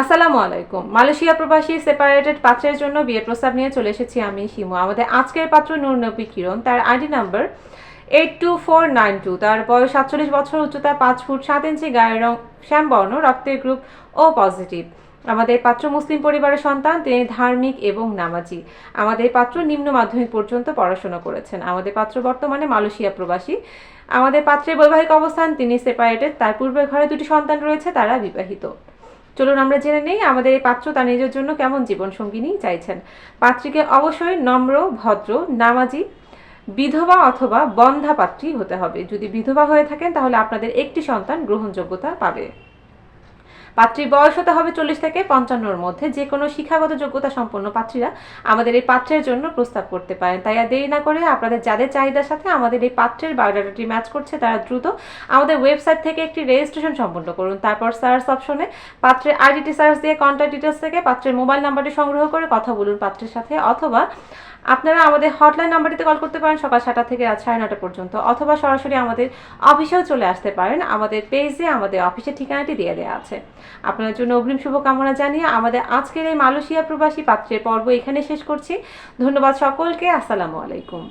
আসসালামু আলাইকুম। মালয়েশিয়া প্রবাসী সেপারেটেড পাত্রের জন্য বিয়ের প্রস্তাব নিয়ে চলে এসেছি আমি হিমু। আমাদের আজকের পাত্র নূর নবী কিরণ। তার ID number eight two four nine two তার বয়স সাতচল্লিশ বছর, উচ্চতা পাঁচ ফুট সাত ইঞ্চি, গায়ের রং শ্যামবর্ণ, রক্তের গ্রুপ ও পজিটিভ আমাদের পাত্র মুসলিম পরিবারের সন্তান, তিনি ধার্মিক এবং নামাজি। আমাদের পাত্র নিম্ন মাধ্যমিক পর্যন্ত পড়াশোনা করেছেন। আমাদের পাত্র বর্তমানে মালয়েশিয়া প্রবাসী। আমাদের পাত্রের বৈবাহিক অবস্থান, তিনি সেপারেটেড তার পূর্বের ঘরে দুটি সন্তান রয়েছে, তারা বিবাহিত। চলুন আমরা জেনে নেই আমাদের এই পাত্র তার নিজের জন্য কেমন জীবন সঙ্গিনী চাইছেন। পাত্রীকে অবশ্যই নম্র, ভদ্র, নামাজি, বিধবা অথবা বন্ধা পাত্রী হতে হবে। যদি বিধবা হয়ে থাকেন তাহলে আপনাদের একটি সন্তান গ্রহণযোগ্যতা পাবে। পাত্রীর বয়স হতে হবে চল্লিশ থেকে পঞ্চান্নর মধ্যে। যে কোনো শিক্ষাগত যোগ্যতা সম্পন্ন পাত্রীরা আমাদের এই পাত্রের জন্য প্রস্তাব করতে পারেন। তাই আর দেরি না করে আপনাদের যাদের চাহিদার সাথে আমাদের এই পাত্রের বায়োডাটাটি ম্যাচ করছে, তারা দ্রুত আমাদের ওয়েবসাইট থেকে একটি রেজিস্ট্রেশন সম্পন্ন করুন। তারপর সার্চ অপশনে পাত্রের আইডিটি সার্চ দিয়ে কন্ট্যাক্ট ডিটেলস থেকে পাত্রের মোবাইল নাম্বারটি সংগ্রহ করে কথা বলুন পাত্রের সাথে, অথবা আপনারা আমাদের হটলাইন নাম্বারটিতে কল করতে পারেন সকাল সাতটা থেকে রাত সাড়ে নটা পর্যন্ত, অথবা সরাসরি আমাদের অফিসেও চলে আসতে পারেন। আমাদের পেজে আমাদের অফিসের ঠিকানাটি দিয়ে দেওয়া আছে। আপনার জন্য অগ্রিম শুভকামনা জানিয়ে আমাদের আজকের এই মালয়েশিয়া প্রবাসী পাত্রের পর্ব এখানে শেষ করছি। ধন্যবাদ সকলকে, আসসালামু আলাইকুম।